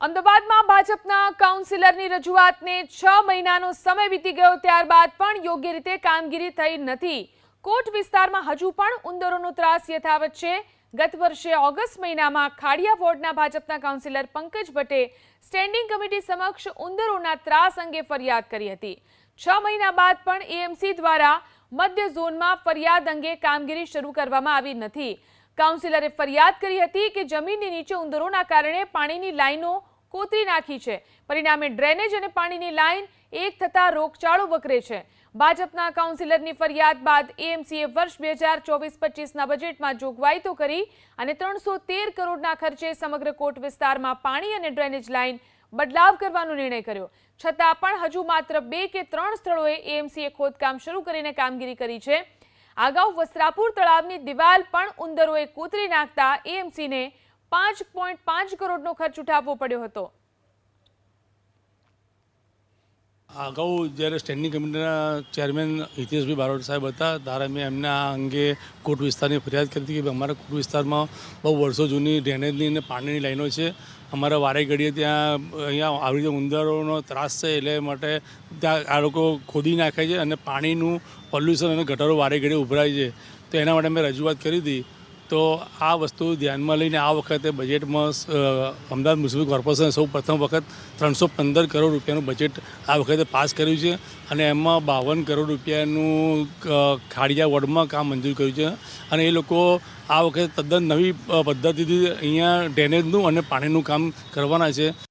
અમદાવાદમાં ભાજપના કાઉન્સિલરની રજૂઆતને છ મહિનાનો સમય વીતી ગયો, ત્યારબાદ પણ યોગ્ય રીતે કામગીરી થઈ નથી. કોટ વિસ્તારમાં હજુ પણ ઉંદરોનો ત્રાસ યથાવત છે. ગત વર્ષે ઓગસ્ટ મહિનામાં ખાડિયા વોર્ડના ભાજપના કાઉન્સિલર પંકજ ભટ્ટે સ્ટેન્ડિંગ કમિટી સમક્ષ ઉંદરોના ત્રાસ અંગે ફરિયાદ કરી હતી. છ મહિના બાદ પણ એએમસી દ્વારા મધ્ય ઝોનમાં ફરિયાદ અંગે કામગીરી શરૂ કરવામાં આવી નથી. કાઉન્સિલરે ફરિયાદ કરી હતી કે જમીનની નીચે ઉંદરોના કારણે પાણીની લાઈનો કોતરી નાખી છે. પરિણામે ડ્રેનેજ અને પાણીની લાઈન એક થતા રોગચાળો વકરે છે. ભાજપના કાઉન્સિલરની ફરિયાદ બાદ એએમસીએ વર્ષ બે હજાર ચોવીસ પચીસના બજેટમાં જોગવાઈ તો કરી અને ત્રણસો તેર કરોડના ખર્ચે સમગ્ર કોટ વિસ્તારમાં પાણી અને ડ્રેનેજ લાઇન બદલાવ કરવાનો નિર્ણય કર્યો. છતાં પણ હજુ માત્ર બે કે ત્રણ સ્થળોએ એએમસીએ ખોદકામ શરૂ કરીને કામગીરી કરી છે. અગાઉ વસ્ત્રાપુર તળાવની દિવાલ પણ ઉંદરોએ કોતરી નાખતા એએમસીને પાંચ પોઈન્ટ પાંચ કરોડનો ખર્ચ ઉઠાવવો પડ્યો હતો. અગાઉ જ્યારે સ્ટેન્ડિંગ કમિટીના ચેરમેન હિતેશભાઈ બારોટ સાહેબ હતા, ત્યારે મેં એમને અંગે કોટ વિસ્તારની ફરિયાદ કરી હતી કે અમારા કોટ વિસ્તારમાં બહુ વર્ષો જૂની ડ્રેનેજની અને પાણીની લાઈનો છે. અમારા વારે ઘડીએ ત્યાં અહીંયા આવી રીતે ઉંદરોનો ત્રાસ છે એટલે માટે ત્યાં આ લોકો ખોદી નાખે છે અને પાણીનું પોલ્યુશન અને ગટરો વારે ઘડીએ ઉભરાય છે. તો એના માટે મેં રજૂઆત કરી હતી. તો આ વસ્તુ ધ્યાનમાં લઈને આ વખતે બજેટમાં અમદાવાદ મ્યુનિસિપલ કોર્પોરેશને સૌ પ્રથમ વખત ત્રણસો પંદર કરોડ રૂપિયાનું બજેટ આ વખતે પાસ કર્યું છે અને એમાં બાવન કરોડ રૂપિયાનું ખાડિયા વોર્ડમાં કામ મંજૂર કર્યું છે અને એ લોકો આ વખતે તદ્દન નવી પદ્ધતિથી અહીંયા ડ્રેનેજનું અને પાણીનું કામ કરવાના છે.